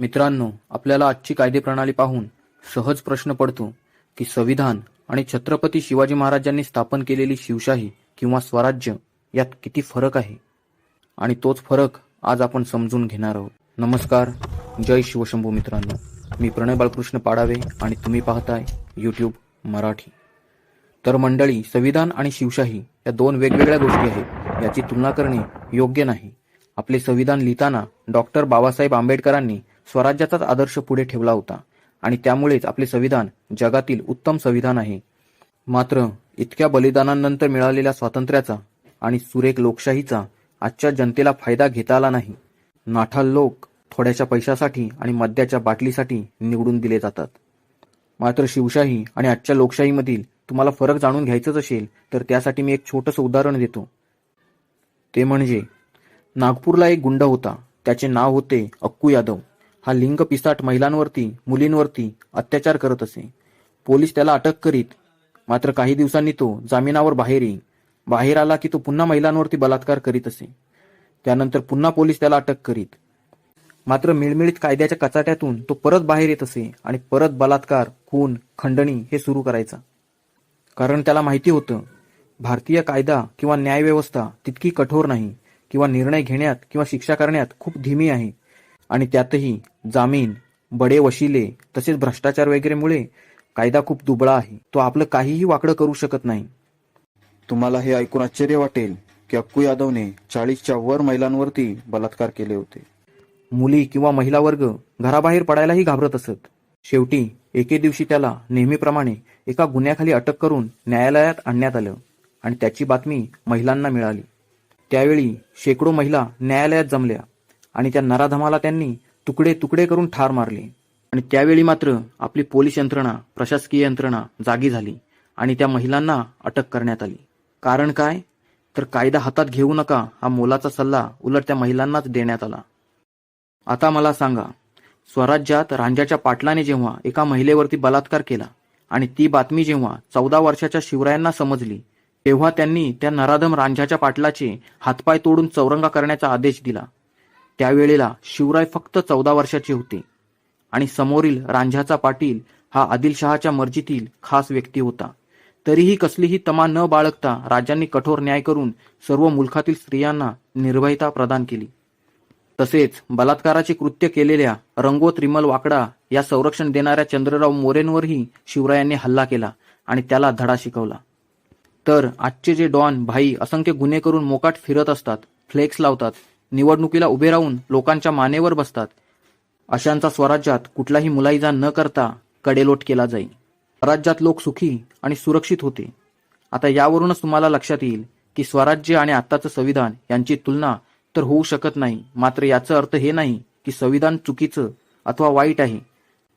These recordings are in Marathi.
मित्रांनो आपल्याला आजची कायदेप्रणाली पाहून सहज प्रश्न पडतो की संविधान आणि छत्रपती शिवाजी महाराजांनी स्थापन केलेली शिवशाही किंवा स्वराज्य यात किती फरक आहे? आणि तोच फरक आज आपण समजून घेणार आहोत. नमस्कार. जय शिवशंभू मित्रांनो. मी प्रणय बाळकृष्ण पाडावे आणि तुम्ही पाहताय यूट्यूब मराठी. तर मंडळी संविधान आणि शिवशाही या दोन वेगवेगळ्या गोष्टी आहेत याची तुलना करणे योग्य नाही. आपले संविधान लिहिताना डॉक्टर बाबासाहेब आंबेडकरांनी स्वराज्याचाच आदर्श पुढे ठेवला होता आणि त्यामुळेच आपले संविधान जगातील उत्तम संविधान आहे. मात्र इतक्या बलिदानांनंतर मिळालेल्या स्वातंत्र्याचा आणि सुरेख लोकशाहीचा आजच्या जनतेला फायदा घेता आला नाही. नाठाल लोक थोड्याशा पैशासाठी आणि मद्याच्या बाटलीसाठी निवडून दिले जातात. मात्र शिवशाही आणि आजच्या लोकशाहीमधील तुम्हाला फरक जाणून घ्यायचंच असेल तर त्यासाठी मी एक छोटंसं उदाहरण देतो. ते म्हणजे नागपूरला एक गुंड होता. त्याचे नाव होते अक्कू यादव. हा लिंग पिसाट महिलांवरती मुलींवरती अत्याचार करत असे. पोलीस त्याला अटक करीत मात्र काही दिवसांनी तो जामिनावर बाहेर येई बाहेर आला की तो पुन्हा महिलांवरती बलात्कार करीत असे. त्यानंतर पुन्हा पोलीस त्याला अटक करीत. मात्र मिळमिळीत कायद्याच्या कचाट्यातून तो परत बाहेर येत असे आणि परत बलात्कार खून खंडणी हे सुरू करायचा. कारण त्याला माहिती होतं भारतीय कायदा किंवा न्यायव्यवस्था तितकी कठोर नाही किंवा निर्णय घेण्यात किंवा शिक्षा करण्यात खूप धीमी आहे. आणि त्यातही जामीन बडे वशिले तसेच भ्रष्टाचार वगैरेमुळे कायदा खूप दुबळा आहे. तो आपलं काहीही वाकडं करू शकत नाही. तुम्हाला हे ऐकून आश्चर्य वाटेल की अक्कू यादवने चाळीसच्या वर महिलांवरती बलात्कार केले होते. मुली किंवा महिला वर्ग घराबाहेर पडायलाही घाबरत असत. शेवटी एके दिवशी त्याला नेहमीप्रमाणे एका गुन्ह्याखाली अटक करून न्यायालयात आणण्यात आलं आणि त्याची बातमी महिलांना मिळाली. त्यावेळी शेकडो महिला न्यायालयात जमल्या. आणि त्या नराधमाला त्यांनी तुकडे तुकडे करून ठार मारले. आणि त्यावेळी मात्र आपली पोलीस यंत्रणा प्रशासकीय यंत्रणा जागी झाली आणि त्या महिलांना अटक करण्यात आली. कारण काय? तर कायदा हातात घेऊ नका हा मोलाचा सल्ला उलट त्या महिलांनाच देण्यात आला. आता मला सांगा स्वराज्यात रांजाच्या पाटलाने जेव्हा एका महिलेवरती बलात्कार केला आणि ती बातमी जेव्हा चौदा वर्षाच्या शिवरायांना समजली तेव्हा त्यांनी त्या नराधम रांझाच्या पाटलाचे हातपाय तोडून चौरंगा करण्याचा आदेश दिला. त्यावेळेला शिवराय फक्त चौदा वर्षाचे होते आणि समोरील रांझाचा पाटील हा आदिलशहाच्या मर्जीतील खास व्यक्ती होता. तरीही कसलीही तमा न बाळगता राजांनी कठोर न्याय करून सर्व मुलखातील स्त्रियांना निर्भयता प्रदान केली. तसेच बलात्काराचे कृत्य केलेल्या रंगो त्रिमल वाकडा या संरक्षण देणाऱ्या चंद्रराव मोरेंवरही शिवरायांनी हल्ला केला आणि त्याला धडा शिकवला. तर आजचे जे डॉन भाई असंख्य गुन्हे करून मोकाट फिरत असतात फ्लेक्स लावतात निवडणुकीला उभे राहून लोकांच्या मानेवर बसतात. अशांचा स्वराज्यात कुठलाही मुलाईजा न करता कडेलोट केला जाईल. स्वराज्यात लोक सुखी आणि सुरक्षित होते. आता यावरूनच तुम्हाला लक्षात येईल की स्वराज्य आणि आत्ताचं संविधान यांची तुलना तर होऊ शकत नाही. मात्र याचा अर्थ हे नाही की संविधान चुकीचं अथवा वाईट आहे.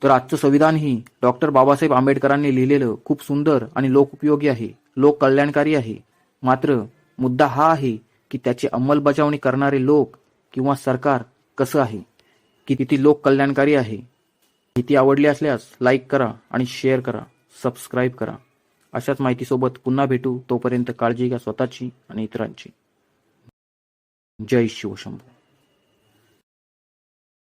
तर आजचं संविधानही डॉक्टर बाबासाहेब आंबेडकरांनी लिहिलेलं खूप सुंदर आणि लोकउपयोगी आहे. लोक कल्याणकारी आहे. मात्र मुद्दा हा आहे की त्याची अंमलबजावणी करणारे लोक किंवा सरकार कसं आहे? की किती लोक कल्याणकारी आहे? माहिती आवडली असल्यास लाईक करा आणि शेअर करा सबस्क्राईब करा. अशाच माहितीसोबत पुन्हा भेटू. तोपर्यंत काळजी घ्या स्वतःची आणि इतरांची. जय शिवशंभू.